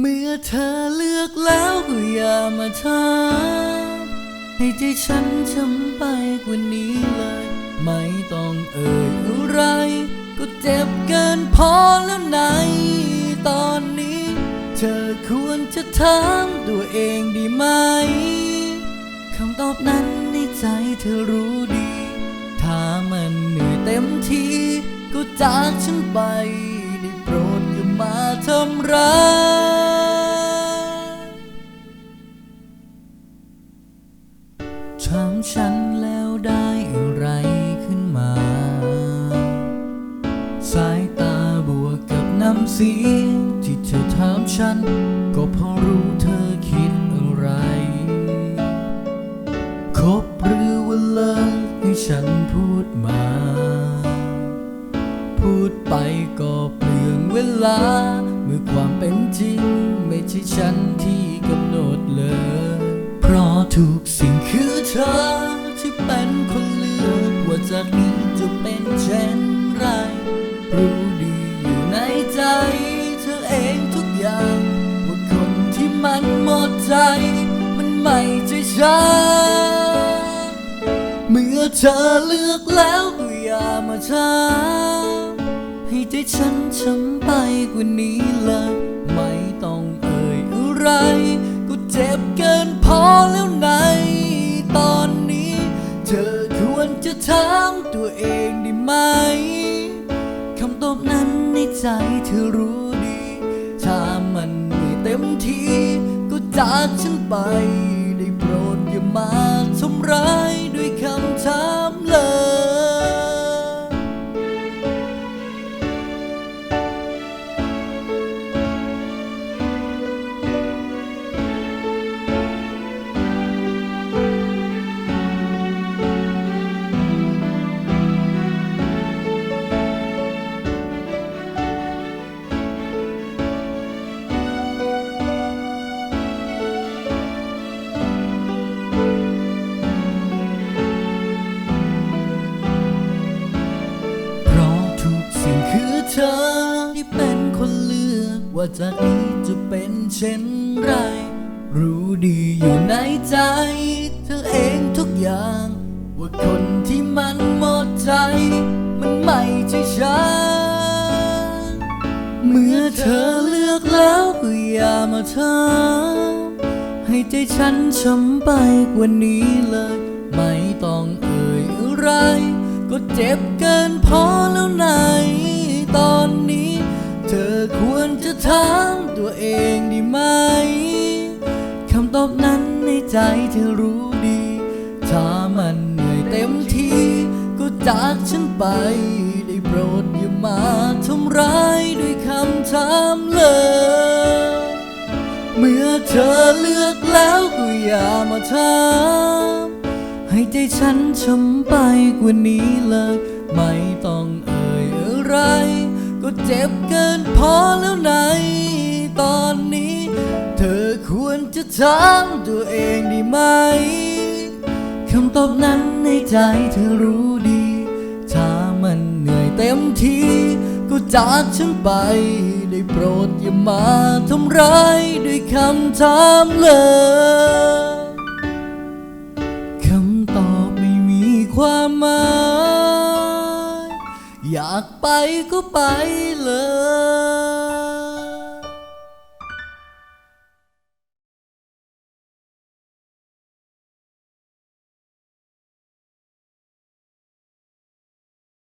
เมื่อเธอเลือกแล้วก็อย่ามาถามให้ใจฉันช้ำไปกว่านี้เลย ไม่ต้องเอ่ยอะไร ก็เจ็บเกินพอแล้วในตอนนี้ เธอควรจะถามตัวเองดีไหมคำตอบนั้นในใจเธอรู้ดี ถ้ามันเหนื่อยเต็มที ก็จากฉันไปได้โปรดอย่ามาทำร้าย เสียงที่เธอถามฉัน ก็เพราะรู้เธอคิดอะไร คบหรือว่าเลิกให้ฉันพูดมา พูดไปก็เปลืองเวลา เมื่อความเป็นจริง ไม่ใช่ฉันที่กำหนดเลย เพราะทุกสิ่งคือเธอที่เป็นคนเลือกว่าจากนี้จะเป็นเช่นไรรู้ ใจ มันไม่ใช่ฉันเมื่อเธอเลือกแล้วก็อย่ามาถามให้ใจฉันช้ำไปกว่านี้เลยไม่ต้องเอ่ยอะไรก็เจ็บเกินพอแล้วในตอนนี้ เธอควรจะถามตัวเองได้ไหมคำตอบนั้นในใจเธอรู้ดี ถ้ามันไม่เต็มทีก็ จากฉันไปได้โปรดอย่ามาทำร้ายด้วยคำถามเลย ว่าจากนี้จะเป็นเช่นไร รู้ดีอยู่ในใจ เธอเองทุกอย่าง ว่าคนที่มันหมดใจ มันไม่ใช่ฉัน เมื่อเธอเลือกแล้วก็อย่ามาถามให้ใจฉันช้ำไปกว่านี้เลย ไม่ต้องเอ่ยอะไร ก็เจ็บเกินพอแล้วในตอนนี้ เธอ ถามตัวเองดีไหมคำตอบนั้นในใจเธอรู้ดี ถ้ามันเหนื่อยเต็มทีก็จากฉันไป ได้โปรดอย่ามาทำร้ายด้วยคำถามเลย เมื่อเธอเลือกแล้วก็อย่ามาถามให้ใจฉันช้ำไปกว่านี้เลย ไม่ต้องเอ่ยอะไร ก็เจ็บเกินพอแล้วในตอนนี้ เธอควรจะถามตัวเองดีไหมคำตอบนั้นในใจเธอรู้ดี ถ้ามันเหนื่อยเต็มทีก็จากฉันไป ได้โปรดอย่ามาทำร้ายด้วยคำถามเลย อยากไปก็ไปเลย